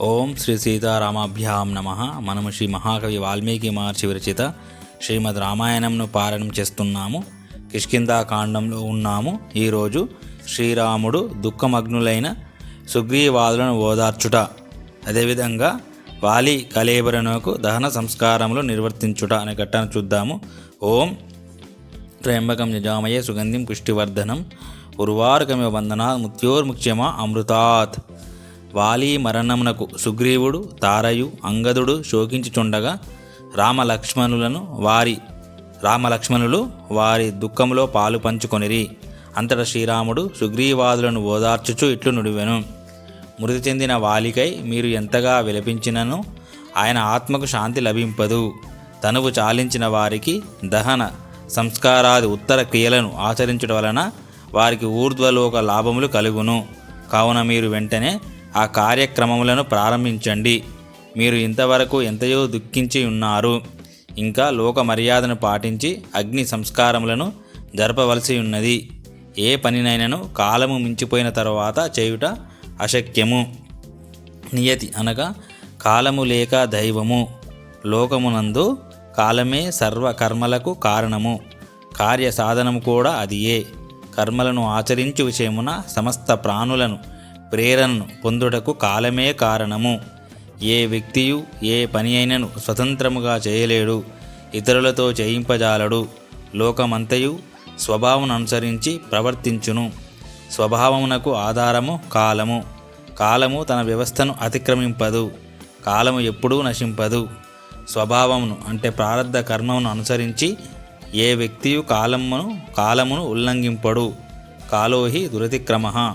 ఓం శ్రీ సీతారామాభ్యాం నమ. మనము శ్రీ మహాకవి వాల్మీకి మహర్షి విరచిత శ్రీమద్ రామాయణంను పారాయణం చేస్తున్నాము. కిష్కిందాకాండంలో ఉన్నాము. ఈరోజు శ్రీరాముడు దుఃఖమగ్నులైన సుగ్రీవాదులను ఓదార్చుట అదేవిధంగా వాలి కలేబరనకు దహన సంస్కారములు నిర్వర్తించుట అనే ఘట్టను చూద్దాము. ఓం త్రయంబకం నిజామయే సుగంధిం పుష్టివర్ధనం. ఉర్వారకమే బంధనా ముత్యోర్ముఖ్యమా అమృతాత్. వాలి మరణమునకు సుగ్రీవుడు తారయు అంగదుడు శోకించుచుండగా రామలక్ష్మణులను వారి రామలక్ష్మణులు వారి దుఃఖములో పాలు పంచుకొనిరి. అంతటా శ్రీరాముడు సుగ్రీవాదులను ఓదార్చుచు ఇట్లు నుడివెను. మృతి చెందిన వాలికై మీరు ఎంతగా విలపించినను ఆయన ఆత్మకు శాంతి లభింపదు. తనువు చాలించిన వారికి దహన సంస్కారాది ఉత్తర క్రియలను ఆచరించడం వలన వారికి ఊర్ధ్వలోక లాభములు కలుగును. కావున మీరు వెంటనే ఆ కార్యక్రమములను ప్రారంభించండి. మీరు ఇంతవరకు ఎంతయో దుఃఖించి ఉన్నారు. ఇంకా లోక మర్యాదను పాటించి అగ్ని సంస్కారములను జరపవలసి ఉన్నది. ఏ పనినైనను కాలము మించిపోయిన తర్వాత చేయుట అశక్యము. నియతి అనగా కాలము లేక దైవము. లోకమునందు కాలమే సర్వ కర్మలకు కారణము. కార్య సాధనము కూడా అదియే. కర్మలను ఆచరించు విషయమున సమస్త ప్రాణులను ప్రేరణను పొందుటకు కాలమే కారణము. ఏ వ్యక్తియు ఏ పని అయినను స్వతంత్రముగా చేయలేడు ఇతరులతో చేయింపజాలడు. లోకమంతయు స్వభావం అనుసరించి ప్రవర్తించును. స్వభావమునకు ఆధారము కాలము. కాలము తన వ్యవస్థను అతిక్రమింపదు. కాలము ఎప్పుడూ నశింపదు. స్వభావమును అంటే ప్రారంధ కర్మమును అనుసరించి ఏ వ్యక్తియు కాలమును కాలమును ఉల్లంఘింపడు. కాలోహి దురతిక్రమ.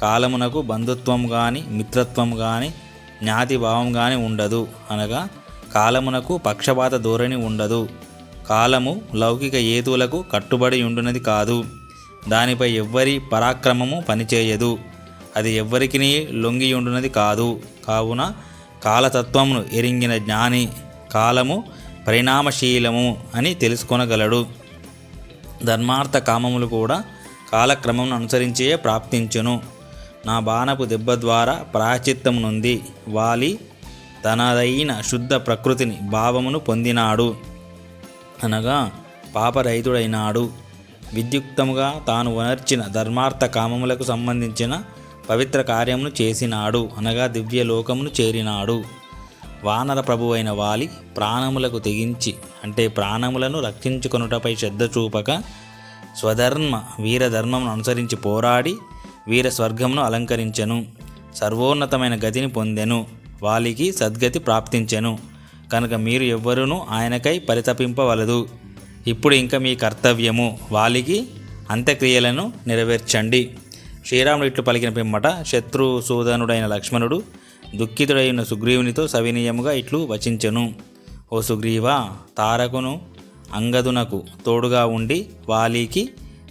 కాలమునకు బంధుత్వం కానీ మిత్రత్వం కానీ జ్ఞాతిభావం కానీ ఉండదు. అనగా కాలమునకు పక్షపాత ధోరణి ఉండదు. కాలము లౌకిక హేతువులకు కట్టుబడి ఉండునది కాదు. దానిపై ఎవ్వరి పరాక్రమము పనిచేయదు. అది ఎవ్వరికి లొంగి ఉండునది కాదు. కావున కాలతత్వమును ఎరింగిన జ్ఞాని కాలము పరిణామశీలము అని తెలుసుకొనగలడు. ధర్మార్థ కామములు కూడా కాలక్రమమును అనుసరించే ప్రాప్తించును. నా బాణపు దెబ్బ ద్వారా ప్రాచిత్తం నుండి వాలి తనదైన శుద్ధ ప్రకృతిని భావమును పొందినాడు. అనగా పాపరహితుడైనాడు. విద్యుక్తముగా తాను వనర్చిన ధర్మార్థ కామములకు సంబంధించిన పవిత్ర కార్యమును చేసినాడు. అనగా దివ్యలోకమును చేరినాడు. వానర ప్రభువైన వాలి ప్రాణములకు తెగించి అంటే ప్రాణములను రక్షించుకొనుటపై శ్రద్ధ చూపక స్వధర్మ వీరధర్మమును అనుసరించి పోరాడి వీర స్వర్గమును అలంకరించెను. సర్వోన్నతమైన గతిని పొందెను. వాలికి సద్గతి ప్రాప్తించెను. కనుక మీరు ఎవ్వరూ ఆయనకై పరితపింపవలదు. ఇప్పుడు ఇంకా మీ కర్తవ్యము. వాలికి అంత్యక్రియలను నెరవేర్చండి. శ్రీరాముడు ఇట్లు పలికిన పిమ్మట శత్రు సూదనుడైన లక్ష్మణుడు దుఃఖితుడైన సుగ్రీవునితో సవినీయముగా ఇట్లు వచించెను. ఓ సుగ్రీవా తారకును అంగదునకు తోడుగా ఉండి వాలికి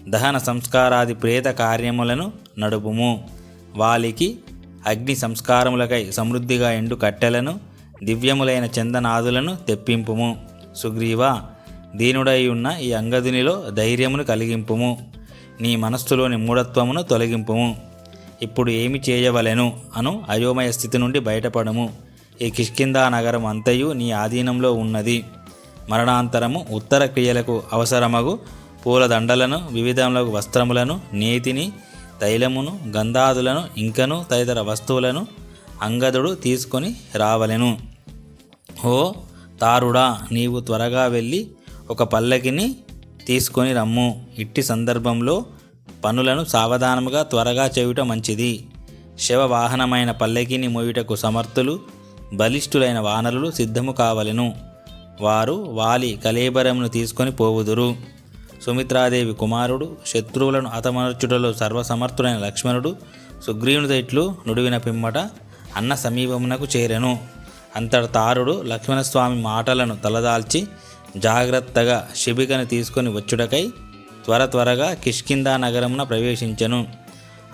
దహన సంస్కారాది ప్రేత కార్యములను నడుపుము. వాలికి అగ్ని సంస్కారములకై సమృద్ధిగా ఎండు కట్టెలను దివ్యములైన చందనాదులను తెప్పింపుము. సుగ్రీవా దీనుడై ఉన్న ఈ అంగదునిలో ధైర్యమును కలిగింపుము. నీ మనస్సులోని మూఢత్వమును తొలగింపుము. ఇప్పుడు ఏమి చేయవలెను అను అయోమయ స్థితి నుండి బయటపడము. ఈ కిష్కిందా నగరం అంతయు నీ ఆధీనంలో ఉన్నది. మరణాంతరము ఉత్తర క్రియలకు అవసరమగు పూలదండలను వివిధములకు వస్త్రములను నేతిని తైలమును గంధాదులను ఇంకను తదితర వస్తువులను అంగదుడు తీసుకొని రావలెను. ఓ తారుడా నీవు త్వరగా వెళ్ళి ఒక పల్లకిని తీసుకొని రమ్ము. ఇట్టి సందర్భంలో పనులను సావధానముగా త్వరగా చేయుట మంచిది. శవవాహనమైన పల్లకిని మోయుటకు సమర్థులు బలిష్ఠులైన వానరులు సిద్ధము కావలెను. వారు వాలి కలేబరమును తీసుకొని పోవుదురు. సుమిత్రాదేవి కుమారుడు శత్రువులను అతమర్చుటలో సర్వసమర్థుడైన లక్ష్మణుడు సుగ్రీవునితో ఇట్లు నుడివిన పిమ్మట అన్న సమీపమునకు చేరెను. అంతట తారుడు లక్ష్మణస్వామి మాటలను తలదాల్చి జాగ్రత్తగా శిబికను తీసుకొని వచ్చుటకై త్వర త్వరగా కిష్కిందా నగరమున ప్రవేశించెను.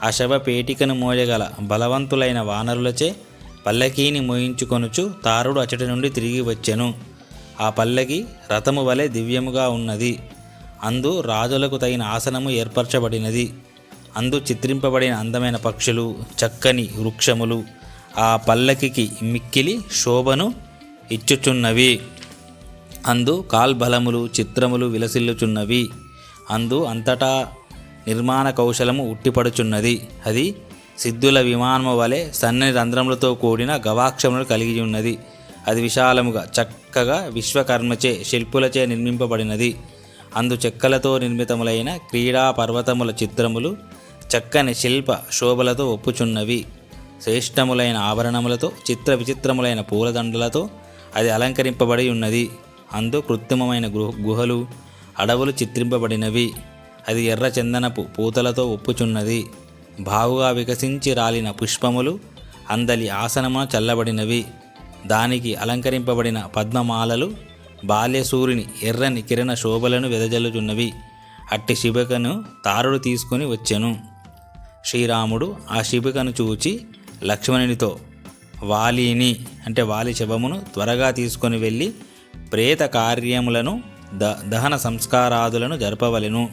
ఆ శవ పేటికను మోయగల బలవంతులైన వానరులచే పల్లకీని మోయించుకొనుచు తారుడు అచటి నుండి తిరిగి వచ్చెను. ఆ పల్లకి రథము వలె దివ్యముగా ఉన్నది. అందు రాజులకు తగిన ఆసనము ఏర్పరచబడినది. అందు చిత్రింపబడిన అందమైన పక్షులు చక్కని వృక్షములు ఆ పల్లకికి మిక్కిలి శోభను ఇచ్చుచున్నవి. అందు కాల్బలములు చిత్రములు విలసిల్లుచున్నవి. అందు అంతటా నిర్మాణ కౌశలము ఉట్టిపడుచున్నది. అది సిద్ధుల విమానము వలె సన్నని రంధ్రములతో కూడిన గవాక్షములు కలిగి ఉన్నది అది విశాలముగా చక్కగా విశ్వకర్మచే శిల్పులచే నిర్మింపబడినది. అందు చెక్కలతో నిర్మితములైన క్రీడా పర్వతముల చిత్రములు చక్కని శిల్ప శోభలతో ఒప్పుచున్నవి. శ్రేష్టములైన ఆభరణములతో చిత్ర విచిత్రములైన పూలదండలతో అది అలంకరింపబడి ఉన్నది. అందు కృత్రిమమైన గృహ గుహలు అడవులు చిత్రింపబడినవి. అది ఎర్ర చందనపు పూతలతో ఒప్పుచున్నది. బాగుగా వికసించి రాలిన పుష్పములు అందలి ఆసనమున చల్లబడినవి. దానికి అలంకరింపబడిన పద్మమాలలు బాల్యసూరిని ఎర్రని కిరణ శోభలను వెదజల్లుచున్నవి. అట్టి శిబికను తారుడు తీసుకుని వచ్చెను. శ్రీరాముడు ఆ శిబికను చూచి లక్ష్మణునితో వాలిని అంటే వాలి శవమును త్వరగా తీసుకొని వెళ్ళి ప్రేత కార్యములను ద దహన సంస్కారాదులను జరపవలెను.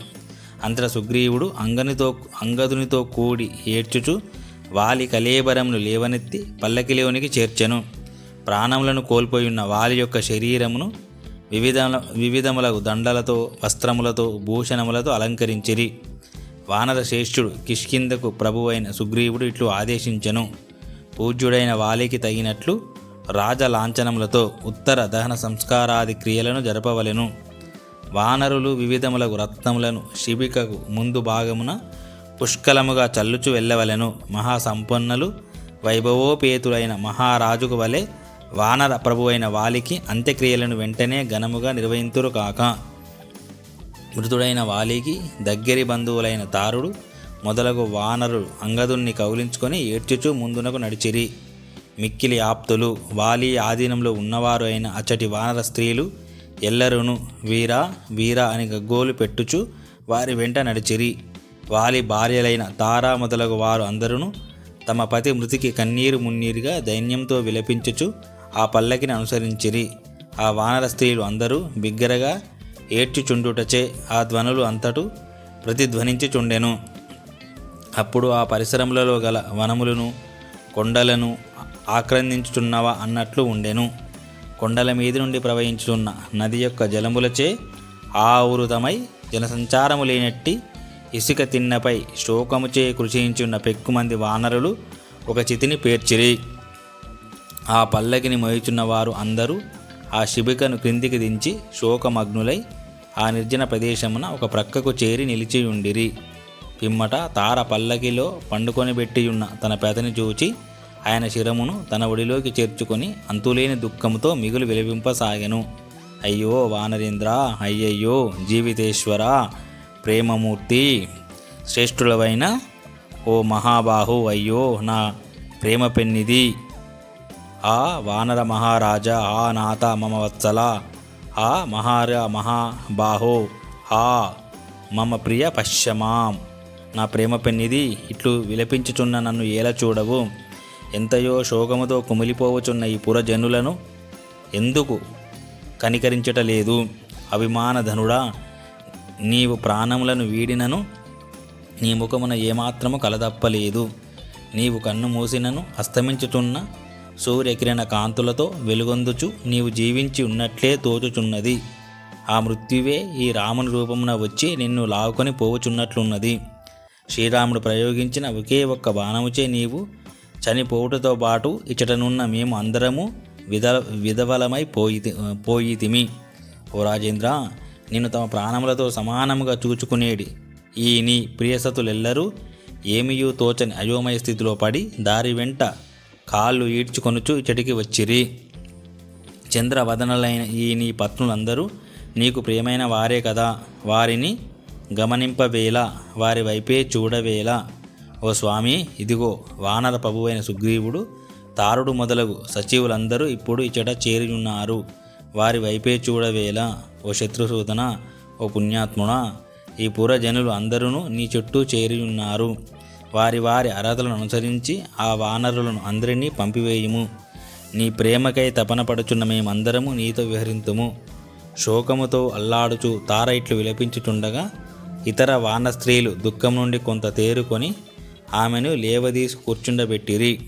అంతట సుగ్రీవుడు అంగనితో అంగదునితో కూడి ఏడ్చుచు వాలి కలేబరమును లేవనెత్తి పల్లకిలోనికి చేర్చెను. ప్రాణములను కోల్పోయున్న వాలి యొక్క శరీరమును వివిధ వివిధములకు దండలతో వస్త్రములతో భూషణములతో అలంకరించిరి. వానర శ్రేష్ఠుడు కిష్కిందకు ప్రభువైన సుగ్రీవుడు ఇట్లు ఆదేశించెను. పూజ్యుడైన వాలికి తగినట్లు రాజలాంఛనములతో ఉత్తర దహన సంస్కారాది క్రియలను జరపవలెను. వానరులు వివిధములకు రత్నములను శిబికకు ముందు భాగమున పుష్కలముగా చల్లుచు వెళ్ళవలెను. మహాసంపన్నులు వైభవోపేతులైన మహారాజుకు వలె వానర ప్రభువైన వాలికి అంత్యక్రియలను వెంటనే ఘనముగా నిర్వహింతురు కాక. మృతుడైన వాలికి దగ్గరి బంధువులైన తారుడు మొదలగు వానరు అంగదుణ్ణి కౌలించుకొని ఏడ్చుచూ ముందునకు నడిచిరి. మిక్కిలి ఆప్తులు వాలి ఆధీనంలో ఉన్నవారు అయిన అచ్చటి వానర స్త్రీలు ఎల్లరును వీరా వీరా అని గగ్గోలు పెట్టుచు వారి వెంట నడిచిరి. వాలి భార్యలైన తారా మొదలగు వారు అందరూ తమ పతి మృతికి కన్నీరు మున్నీరుగా దైన్యంతో విలపించుచు ఆ పల్లకిని అనుసరించిరి. ఆ వానర స్త్రీలు అందరూ బిగ్గరగా ఏడ్చుచుండుటచే ఆ ధ్వనులు అంతటు ప్రతిధ్వనించుచుండెను. అప్పుడు ఆ పరిసరములలో గల వనములను కొండలను ఆక్రందించుచున్నవా అన్నట్లు ఉండెను. కొండల మీది నుండి ప్రవహించుతున్న నది యొక్క జలములచే ఆవృతమై జనసంచారము లేనట్టి ఇసుక తిన్నపై శోకముచే కృషించున్న పెక్కుమంది వానరులు ఒక చితిని పేర్చిరి. ఆ పల్లకిని మోయుచున్న వారు అందరూ ఆ శిబికను క్రిందికి దించి శోకమగ్నులై ఆ నిర్జన ప్రదేశమున ఒక ప్రక్కకు చేరి నిలిచి ఉండిరి పిమ్మట తార పల్లకిలో పండుకొని పెట్టియున్న తన పెదని చూచి ఆయన శిరమును తన ఒడిలోకి చేర్చుకొని అంతులేని దుఃఖముతో మిగులు విలవింపసాగెను. అయ్యో వానరేంద్ర! అయ్యయ్యో! జీవితేశ్వర! ప్రేమమూర్తి! శ్రేష్ఠులవైన ఓ మహాబాహు అయ్యో నా ప్రేమ పెన్నిది ఆ వానర మహారాజా ఆ నాథ మమ వత్సల ఆ మహార మహాబాహో ఆ మమ ప్రియ పశ్యమాం. నా ప్రేమ పెన్నిది ఇట్లు విలపించుచున్న నన్ను ఏల చూడవు. ఎంతయో శోకముతో కుమిలిపోవచున్న ఈ పురజనులను ఎందుకు కనికరించటలేదు? అభిమానధనుడా నీవు ప్రాణములను వీడినను నీ ముఖమున ఏమాత్రము కలదప్పలేదు. నీవు కన్ను మూసినను అస్తమించుతున్న సూర్యకిరణ కాంతులతో వెలుగొందుచు నీవు జీవించి ఉన్నట్లే తోచుచున్నది. ఆ మృత్యువే ఈ రాముని రూపమున వచ్చి నిన్ను లావుకొని పోవుచున్నట్లున్నది. శ్రీరాముడు ప్రయోగించిన ఒకే ఒక్క బాణముచే నీవు చనిపోవుటతో పాటు ఇచ్చటనున్న మేము అందరము విధ విధవలమై పోయి పోయితిమి. ఓ రాజేంద్ర నిన్ను తమ ప్రాణములతో సమానముగా చూచుకునేడి. ఈ నీ ప్రియసతులెల్లరూ ఏమియూ తోచని అయోమయ స్థితిలో పడి దారి వెంట కాళ్ళు ఈడ్చుకొనుచు ఇచ్చటికి వచ్చిరి. చంద్రవదనలైన ఈ నీ పత్నులందరూ నీకు ప్రియమైన వారే కదా. వారిని గమనింపవేలా వారి వైపే చూడవేలా ఓ స్వామి ఇదిగో వానర ప్రభువైన సుగ్రీవుడు తారుడు మొదలగు సచివులందరూ ఇప్పుడు ఇచ్చట చేరియున్నారు. వారి వైపే చూడవేలా ఓ శత్రుసూదన ఓ పుణ్యాత్మున ఈ పురజనులు అందరూ నీ చుట్టూ చేరియున్నారు. వారి వారి అర్హతలను అనుసరించి ఆ వానరులను అందరినీ పంపివేయుము. నీ ప్రేమకై తపన పడుచున్న మేమందరము నీతో విహరింతుము. శోకముతో అల్లాడుచు తార ఇట్లు విలపించుచుండగా ఇతర వాన స్త్రీలు దుఃఖం నుండి కొంత తేరుకొని ఆమెను లేవదీసి కూర్చుండబెట్టిరి.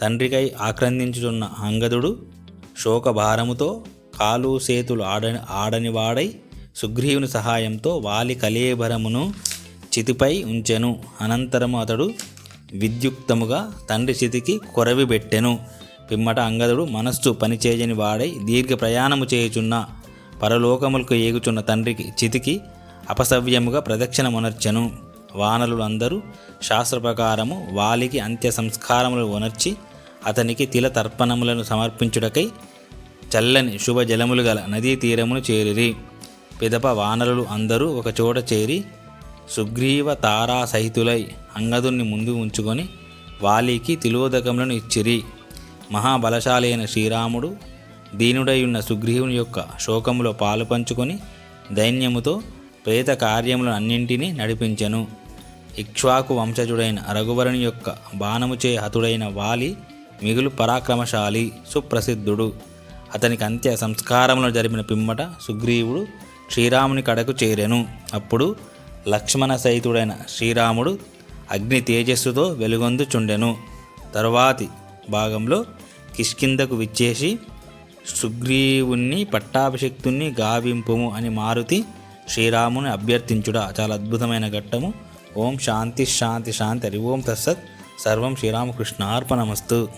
తండ్రికై ఆక్రందించుచున్న అంగదుడు శోకభారముతో కాలు సేతులు ఆడని ఆడనివాడై సుగ్రీవుని సహాయంతో వాలి కలేబరమును చితిపై ఉంచెను. అనంతరము అతడు విద్యుక్తముగా తండ్రి చితికి కొరవి పెట్టెను. పిమ్మట అంగదుడు మనస్సు పనిచేయని వాడై దీర్ఘ ప్రయాణము చేయుచున్న పరలోకములకు ఏగుచున్న తండ్రికి చితికి అపసవ్యముగా ప్రదక్షిణమునర్చెను. వానరులు అందరూ శాస్త్ర ప్రకారము వాలికి అంత్య సంస్కారములు ఉనర్చి అతనికి తిల తర్పణములను సమర్పించుటకై చల్లని శుభ జలములు గల నదీ తీరమును చేరిరి. పిదప వానరులు అందరూ ఒకచోట చేరి సుగ్రీవ తారాసహితులై అంగదుణ్ణి ముందు ఉంచుకొని వాలికి తిలోదకములను ఇచ్చిరి. మహాబలశాలి అయిన శ్రీరాముడు దీనుడైయున్న సుగ్రీవుని యొక్క శోకములో పాలు పంచుకొని దైన్యముతో ప్రేత కార్యములను అన్నింటినీ నడిపించెను. ఇక్ష్వాకు వంశజుడైన రఘువరుని యొక్క బాణముచే హతుడైన వాలి మిగులు పరాక్రమశాలి సుప్రసిద్ధుడు. అతనికి అంత్య సంస్కారములను జరిపిన పిమ్మట సుగ్రీవుడు శ్రీరాముని కడకు చేరెను. అప్పుడు లక్ష్మణ సహితుడైన శ్రీరాముడు అగ్ని తేజస్సుతో వెలుగొందుచుండెను. తరువాతి భాగంలో కిష్కిందకు విచ్చేసి సుగ్రీవుణ్ణి పట్టాభిషక్తుణ్ణి గావింపుము అని మారుతి శ్రీరాముని అభ్యర్థించుట. చాలా అద్భుతమైన ఘట్టము. ఓం శాంతి శాంతి శాంతి. హరి ఓం తత్సత్. సర్వం శ్రీరామకృష్ణార్పణమస్తు.